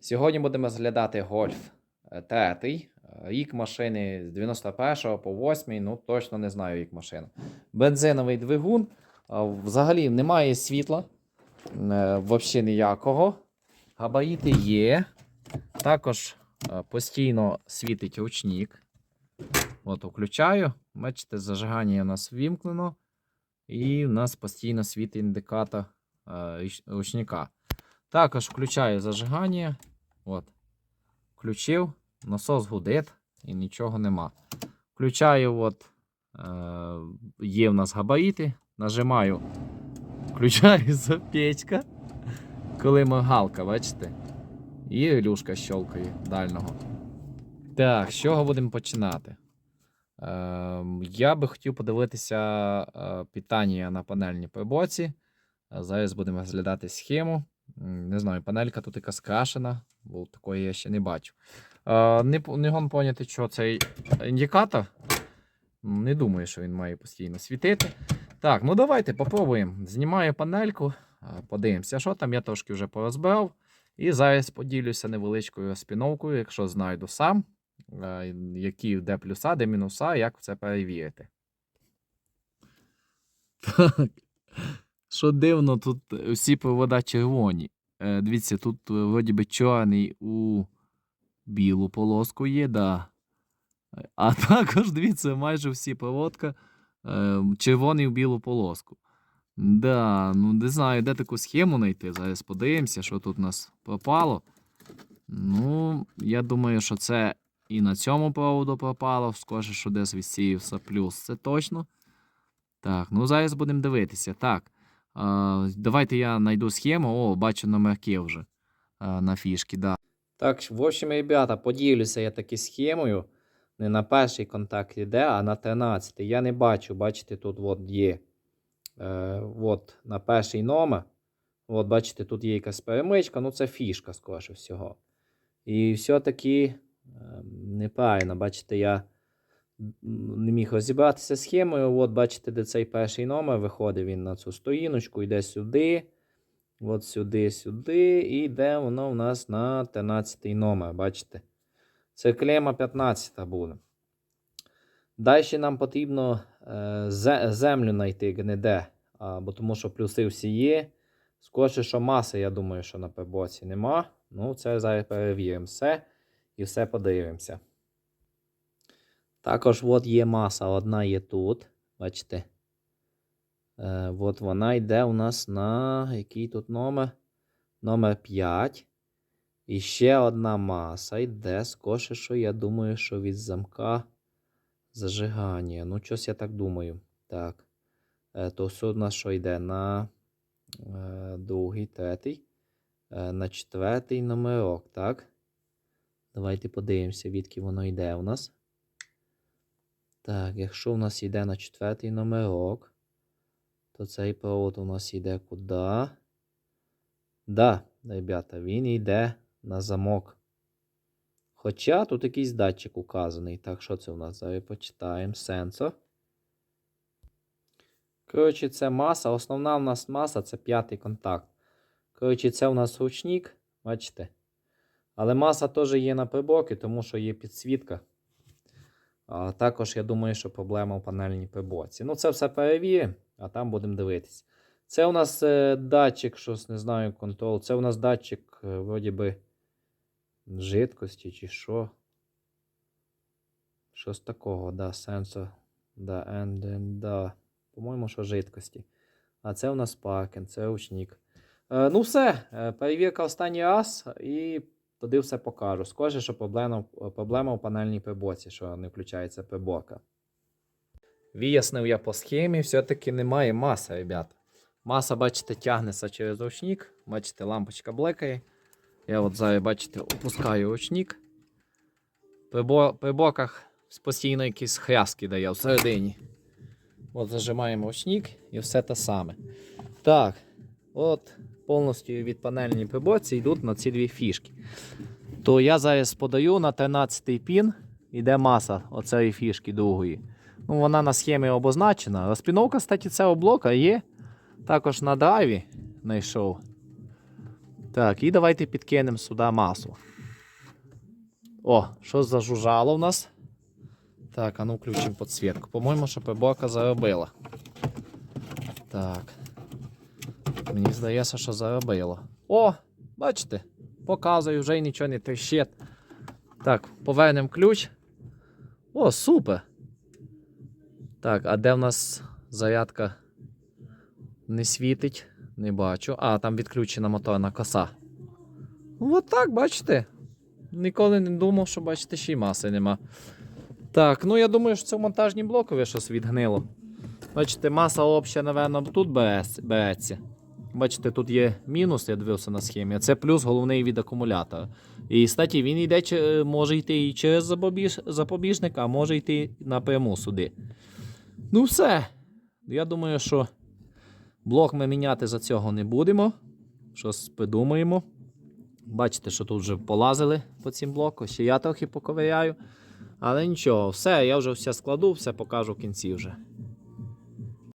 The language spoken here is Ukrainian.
Сьогодні будемо розглядати гольф е, третий. Е, Рік машини з 91 по 8, ну точно не знаю рік машини. Бензиновий двигун. Взагалі немає світла. е, Взагалі ніякого. Габаріти є. Також постійно світить ручник. От, включаю. Бачите, зажигання у нас вімкнено. І в нас постійно світить індикатор ручника. Також включаю зажигання. От. Включив, насос гудить і нічого нема. Включаю, от, е, є в нас габаріти. Нажимаю, включається печка. Коли мигалка, бачите? І релюшка щелкає дальнього. Так, з чого будемо починати? Е, я би хотів подивитися е, питання на панельній прибоці. Е, Зараз будемо розглядати схему. Не знаю, панелька тут якась крашена, бо такої я ще не бачу. Не, не гон поняти, що цей індикатор. Не думаю, що він має постійно світити. Так, ну давайте попробуємо. Знімаю панельку, подивимося, що там. Я трошки вже порозбирав. І зараз поділюся невеличкою спіновкою, якщо знайду сам, які де плюса, де мінуса, як це перевірити. Так. Що дивно, тут всі провода червоні. Е, дивіться, тут е, вроді би чорний у білу полоску є, да. А також, дивіться, майже всі проводка е, червоний у білу полоску. Да, ну не знаю, де таку схему знайти. Зараз подивимося, що тут у нас пропало. Ну, я думаю, що це і на цьому проводу пропало. Скаже, що десь відсіявся плюс, це точно. Так, ну зараз будемо дивитися. Так. Давайте я знайду схему. О, бачу номерки вже а, на фішки, да. Так, в общем, ребята, поділюся я таки схемою. Не на перший контакт йде, а на 13. Я не бачу, бачите, тут от є. Е, от на перший номер. От, бачите, тут є якась перемичка, ну це фішка, скоріше всього. І все-таки е, неправильно, бачите, я не міг розібратися схемою. От, бачите, де цей перший номер виходить він на цю сторіночку, йде сюди. От сюди, сюди. І йде воно в нас на 13 номер. Бачите? Це клема 15 буде. Далі нам потрібно е, землю знайти а, бо тому що плюси всі є. Скорше, що маси, я думаю, що на пебоці нема. Ну, це зараз перевіримо все і все подивимося. Також от є маса, одна є тут. Бачите? Е, от вона йде у нас на який тут номер? Номер 5. І ще одна маса йде, скорше, що я думаю, що від замка зажигання. Ну, щось я так думаю. Так. Е, то все у нас що йде на е, другий, третій, е, на четвертий номерок, так? Давайте подивимося, відки воно йде у нас. Так, якщо в нас йде на четвертий номерок, то цей провод у нас йде куди? Да, ребята, він йде на замок. Хоча тут якийсь датчик указаний. Так, що це у нас? Зараз почитаємо. Сенсор. Коротше, це маса. Основна у нас маса це п'ятий контакт. Коротше, це у нас ручник, бачите? Але маса теж є на приборці, тому що є підсвітка. А також я думаю, що проблема в панельній приборці. Ну, це все перевіримо, а там будемо дивитися. Це у нас е, датчик, щось не знаю, контрол. Це у нас датчик, е, вроді би, жидкості чи що. Щось такого, да, сенсор. Да, and, and, да. По-моєму, що жидкості. А це у нас паркінг, це ручник. Е, ну, все, е, перевірка останній раз і тоді все покажу. Схоже, що проблема, проблема в панельній приборці, що не включається приборка. Вияснив я по схемі, все-таки немає маси, ребята. Маса, бачите, тягнеться через ручник. Бачите, лампочка блекає. Я от зараз, бачите, опускаю ручник. При, бо- при боках постійно якісь хряски дає всередині. От зажимаємо ручник і все те саме. Так, от повністю від панельної приборці йдуть на ці дві фішки. То я зараз подаю на 13 пін, іде маса оцієї фішки другої. Ну, вона на схемі обозначена. Розпіновка, кстати, цього блока є. Також на драйві знайшов. Так, і давайте підкинемо сюди масло. О, що зажужжало в нас? Так, а ну включимо підсвітку. По-моєму, що пебока заробила. Так. Мені здається, що заробило. О, бачите, показую, вже й нічого не тріщить. Так, повернемо ключ. О, супер. Так, а де в нас зарядка не світить? Не бачу. А, там відключена моторна коса. От так, бачите. Ніколи не думав, що бачите, ще й маси нема. Так, ну я думаю, що це в монтажній блокові щось відгнило. Бачите, маса обща, напевно, тут береться. Бачите, тут є мінус, я дивився на схемі, це плюс головний від акумулятора. І, кстати, він йде, може йти і через запобіж, запобіжник, а може йти напряму сюди. Ну, все. Я думаю, що блок ми міняти за цього не будемо. Щось придумаємо. Бачите, що тут вже полазили по цим блоку. Ще я трохи поковиряю. Але нічого, все, я вже все складу, все покажу в кінці вже.